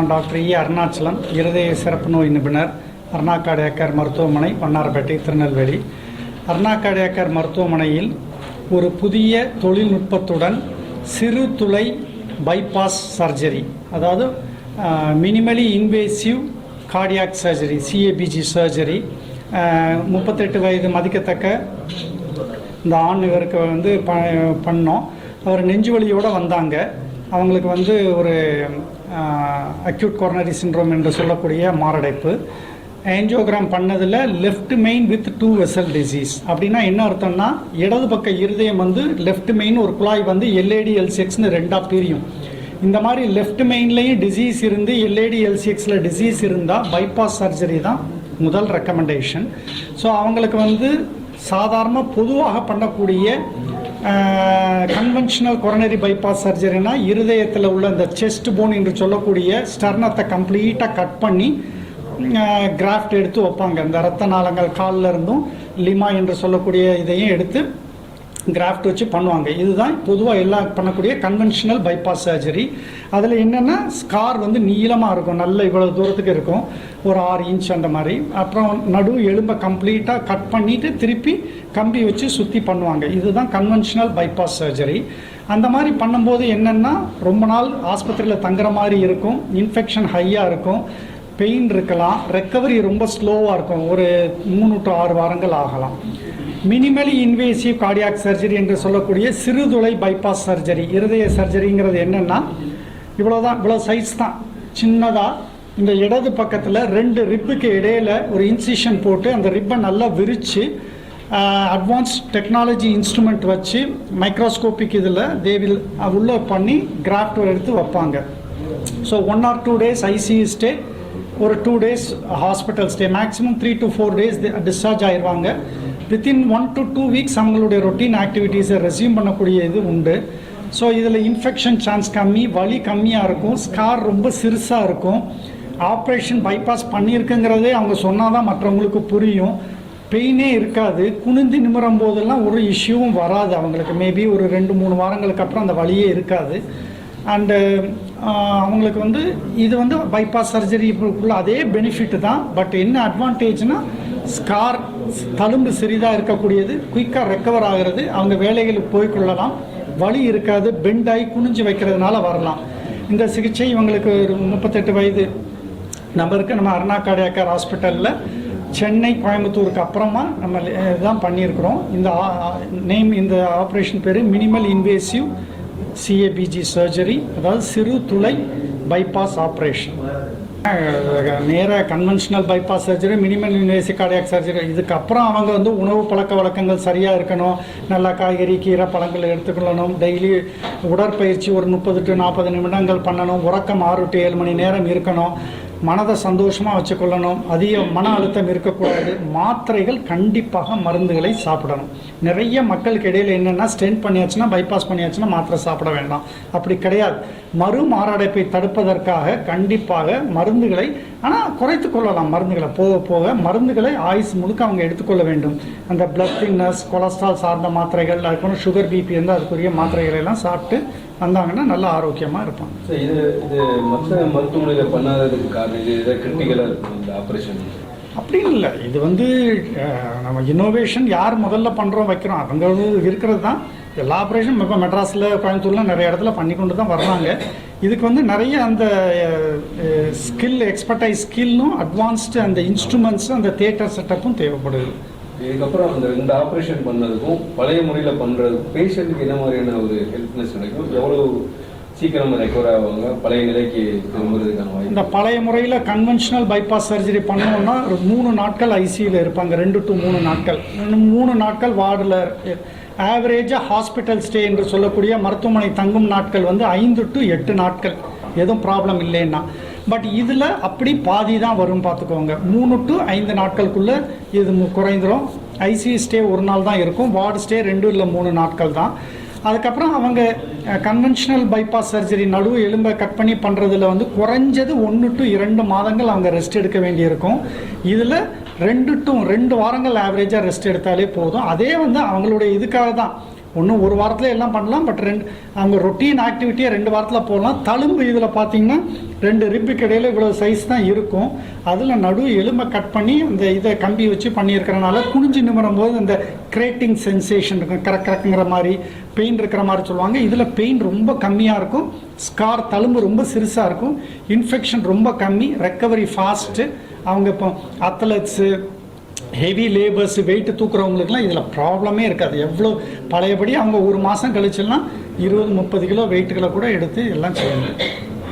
நான் டாக்டர் இ அருணாச்சலம் இருதய சிறப்பு நோய் நிபுணர் அருணா கார்டியாக்கர் மருத்துவமனை வண்ணாரப்பேட்டை திருநெல்வேலி. அருணா கார்டியாக்கர் மருத்துவமனையில் ஒரு புதிய தொழில்நுட்பத்துடன் சிறு துளை பைபாஸ் சர்ஜரி அதாவது minimally invasive cardiac surgery CABG surgery முப்பத்தெட்டு வயது மதிக்கத்தக்க இந்த ஆண் இவருக்கு வந்து ப பண்ணோம். அவர் நெஞ்சு வலியோடு வந்தாங்க. அவங்களுக்கு வந்து ஒரு அக்யூட் கொரோனரி சின்ரோம் என்று சொல்லக்கூடிய மாரடைப்பு. ஆஞ்சியோகிராம் பண்ணதில் left main with two vessel disease அப்படின்னா என்ன அர்த்தம்னா இடது பக்க இருதயம் வந்து லெஃப்ட் மெயின் ஒரு குழாய் வந்து எல்ஏடி எல்சிஎக்ஸ்னு ரெண்டாக பிரியும். இந்த மாதிரி லெஃப்ட் மெயின்லேயும் டிசீஸ் இருந்து எல்ஏடி எல்சிஎக்ஸில் டிசீஸ் இருந்தால் பைபாஸ் சர்ஜரி தான் முதல் ரெக்கமெண்டேஷன் ஸோ அவங்களுக்கு வந்து சாதாரண பொதுவாக பண்ணக்கூடிய கன்வென்ஷனல் கொரோனரி பைபாஸ் சர்ஜரினா இருதயத்தில் உள்ள இந்த செஸ்ட் போன் என்று சொல்லக்கூடிய ஸ்டர்னத்தை கம்ப்ளீட்டாக கட் பண்ணி கிராஃப்ட் எடுத்து வைப்பாங்க. இந்த ரத்த நாளங்கள் காலில் இருந்தும் லிமா என்று சொல்லக்கூடிய இதையும் எடுத்து கிராஃப்ட் வச்சு பண்ணுவாங்க. இதுதான் பொதுவாக எல்லாம் பண்ணக்கூடிய கன்வென்ஷனல் பைபாஸ் சர்ஜரி அதில் என்னென்னா ஸ்கார் வந்து நீளமாக இருக்கும். நல்ல இவ்வளோ தூரத்துக்கு இருக்கும். ஒரு ஆறு இன்ச் அந்த மாதிரி. அப்புறம் நடு எலும்பை கம்ப்ளீட்டாக கட் பண்ணிவிட்டு திருப்பி கம்பி வச்சு சுற்றி பண்ணுவாங்க. இதுதான் கன்வென்ஷனல் பைபாஸ் சர்ஜரி அந்த மாதிரி பண்ணும்போது என்னென்னா ரொம்ப நாள் ஆஸ்பத்திரியில் தங்குற மாதிரி இருக்கும். இன்ஃபெக்ஷன் ஹையாக இருக்கும். பெயின் இருக்கலாம். ரெக்கவரி ரொம்ப ஸ்லோவாக இருக்கும். ஒரு மூணு டு ஆறு வாரங்கள் ஆகலாம். மினிமலி இன்வேசிவ் கார்டியாக் சர்ஜரி என்று சொல்லக்கூடிய சிறுதுளை பைபாஸ் சர்ஜரி இருதய சர்ஜரிங்கிறது என்னென்னா இவ்வளோதான் இவ்வளோ சைஸ் தான். சின்னதாக இந்த இடது பக்கத்தில் ரெண்டு ரிப்புக்கு இடையில ஒரு இன்சிஷன் போட்டு அந்த ரிப்பை நல்லா விரித்து அட்வான்ஸ் டெக்னாலஜி இன்ஸ்ட்ருமெண்ட் வச்சு மைக்ரோஸ்கோபிக் இதில் தேவில் உள்ளே பண்ணி கிராஃப்ட் எடுத்து வைப்பாங்க. So one or two days ICU stay ஒரு two days hospital stay maximum three to four days discharge ஆயிடுவாங்க within one to two weeks அவங்களுடைய ரொட்டீன் ஆக்டிவிட்டீஸை ரெசியூம் பண்ணக்கூடிய இது உண்டு. ஸோ இதில் இன்ஃபெக்ஷன் சான்ஸ் கம்மி வலி கம்மியாக இருக்கும் ஸ்கார் ரொம்ப சிறுசாக இருக்கும். ஆப்ரேஷன் பைபாஸ் பண்ணியிருக்குங்கிறதே அவங்க சொன்னால் தான் மற்றவங்களுக்கு புரியும். பெயினே இருக்காது. குனிந்து நிமிரும் போதெல்லாம் ஒரு இஷ்யூவும் வராது அவங்களுக்கு. மேபி ஒரு ரெண்டு மூணு வாரங்களுக்கு அப்புறம் அந்த வலியே இருக்காது. அண்டு அவங்களுக்கு வந்து இது வந்து பைபாஸ் சர்ஜரிக்குள்ள அதே பெனிஃபிட் தான். பட் என்ன அட்வான்டேஜ்னால் ஸ்கார் தழும்பு சிறிதாக இருக்கக்கூடியது குயிக்காக ரெக்கவர் ஆகிறது. அவங்க வேலைகளுக்கு போய்க்கொள்ளலாம் வலி இருக்காது பெண்டாகி குனிஞ்சு வைக்கிறதுனால வரலாம். இந்த சிகிச்சை இவங்களுக்கு ஒரு முப்பத்தெட்டு வயது நபருக்கு நம்ம அருணா கார்டியாக்கர் ஹாஸ்பிட்டலில் சென்னை கோயம்புத்தூருக்கு அப்புறமா நம்ம இதுதான் பண்ணியிருக்கிறோம். இந்த நேம் இந்த ஆப்ரேஷன் பேர் மினிமல் இன்வேசிவ் சிஏபிஜி சர்ஜரி அதாவது சிறு துளை பைபாஸ் ஆப்ரேஷன் நேராக conventional bypass surgery minimum invasive cardiac surgery இதுக்கப்புறம் அவங்க வந்து உணவு பழக்க வழக்கங்கள் சரியாக இருக்கணும். நல்லா காய்கறி கீரை பழங்கள் எடுத்துக்கொள்ளணும். டெய்லி உடற்பயிற்சி ஒரு முப்பது டு நாற்பது நிமிடங்கள் பண்ணணும். உறக்கம் ஆறு டு ஏழு மணி நேரம் இருக்கணும். மனதை சந்தோஷமாக வச்சுக்கொள்ளணும். அதிக மன அழுத்தம் இருக்கக்கூடாது. மாத்திரைகள் கண்டிப்பாக மருந்துகளை சாப்பிடணும். நிறைய மக்களுக்கு இடையில் என்னென்னா ஸ்டென்ட் பண்ணியாச்சுன்னா பைபாஸ் பண்ணியாச்சுன்னா மாத்திரை சாப்பிட வேண்டாம். அப்படி கிடையாது. மறு மாரடைப்பை தடுப்பதற்காக கண்டிப்பாக மருந்துகளை ஆனால் குறைத்து கொள்ளலாம். மருந்துகளை போக போக மருந்துகளை ஆயுஸ் முழுக்க அவங்க எடுத்துக்கொள்ள வேண்டும். அந்த பிளட் தின்னஸ் கொலஸ்ட்ரால் சார்ந்த மாத்திரைகள் அதுக்கப்புறம் சுகர் பிபி வந்து அதுக்குரிய மாத்திரைகளை எல்லாம் சாப்பிட்டு வந்தாங்கன்னா நல்லா ஆரோக்கியமாக இருப்பாங்க. இது இது மற்ற மருத்துவமனையில் பண்ணாததுக்கு காரணம் இது இதை கிரிட்டிக்கலாக இருக்கும் இந்த ஆப்ரேஷன் அப்படின்னு இல்லை. இது வந்து நம்ம இன்னோவேஷன் யார் முதல்ல பண்ணுறோம் வைக்கிறோம் அவங்க இருக்கிறது தான். எல்லா ஆப்ரேஷனும் இப்போ மெட்ராஸில் கோயம்புத்தூர்லாம் நிறைய இடத்துல பண்ணி கொண்டு தான் வர்றாங்க. இதுக்கு வந்து நிறைய அந்த ஸ்கில் எக்ஸ்பர்டைஸ் ஸ்கில்லும் அட்வான்ஸ்டு அந்த இன்ஸ்ட்ருமெண்ட்ஸும் அந்த தியேட்டர் செட்டப்பும் தேவைப்படுது. இதுக்கப்புறம் அந்த இந்த ஆப்ரேஷன் பண்ணதுக்கும் பழைய முறையில் பண்ணுறதுக்கும் பேஷண்ட்டுக்கு என்ன மாதிரியான ஒரு ஹெல்ப்னஸ் கிடைக்கும் எவ்வளோ சீக்கிரம் ரெக்கவர் ஆவாங்க பழைய நிலைக்கு திரும்புறதுக்கான வாய்ப்பு இந்த பழைய முறையில் கன்வென்ஷனல் பைபாஸ் சர்ஜரி பண்ணோம்னா ஒரு மூணு நாட்கள் ஐசியில் இருப்பாங்க ரெண்டு டு மூணு நாட்கள். மூணு நாட்கள் வார்டில் ஆவரேஜாக ஹாஸ்பிட்டல் ஸ்டே என்று சொல்லக்கூடிய மருத்துவமனை தங்கும் நாட்கள் வந்து ஐந்து டு எட்டு நாட்கள். எதுவும் ப்ராப்ளம் இல்லைன்னா. பட் இதில் அப்படி பாதி தான் வரும் பார்த்துக்கோங்க. மூணு டு ஐந்து நாட்களுக்குள்ளே இது குறைந்துடும் குறைந்துரும். ஐசியூ ஸ்டே ஒரு நாள் தான் இருக்கும். வார்டு ஸ்டே ரெண்டு இல்லை மூணு நாட்கள் தான். அதுக்கப்புறம் அவங்க கன்வென்ஷனல் பைபாஸ் சர்ஜரி நடுவு எலும்பை கட் பண்ணி பண்ணுறதுல வந்து குறைஞ்சது ஒன்று டு இரண்டு மாதங்கள் அவங்க ரெஸ்ட் எடுக்க வேண்டியிருக்கும். இதில் ரெண்டு டு ரெண்டு வாரங்கள் ஆவரேஜாக ரெஸ்ட் எடுத்தாலே போதும். அதே வந்து அவங்களுடைய இதுக்காக தான். ஒன்றும் ஒரு வாரத்தில் எல்லாம் பண்ணலாம் பட் ரெண்டு அவங்க ரொட்டீன் ஆக்டிவிட்டியை ரெண்டு வாரத்தில் போகலாம் தழும்பு இதில் பார்த்தீங்கன்னா ரெண்டு ரிப்புக்கு இடையில் இவ்வளோ சைஸ் தான் இருக்கும். அதில் நடு எலும்பை கட் பண்ணி அந்த இதை கம்பி வச்சு பண்ணியிருக்கிறனால குனிஞ்சு நிமிடம் போது அந்த கிரேட்டிங் சென்சேஷன் இருக்கும். கரக் கரக்குங்கிற மாதிரி பெயின் இருக்கிற மாதிரி சொல்லுவாங்க. இதில் பெயின் ரொம்ப கம்மியாக இருக்கும். ஸ்கார் தழும்பு ரொம்ப சிறுசாக இருக்கும். இன்ஃபெக்ஷன் ரொம்ப கம்மி. ரெக்கவரி ஃபாஸ்ட்டு அவங்க இப்போ அத்லட்ஸு ஹெவி லேபர்ஸ் வெயிட்டு தூக்குறவங்களுக்குலாம் இதில் ப்ராப்ளமே இருக்காது. எவ்வளோ பழையபடி அவங்க ஒரு மாதம் கழிச்சுலாம் இருபது முப்பது கிலோ வெயிட்டுகளை கூட எடுத்து எல்லாம் செய்யணும்.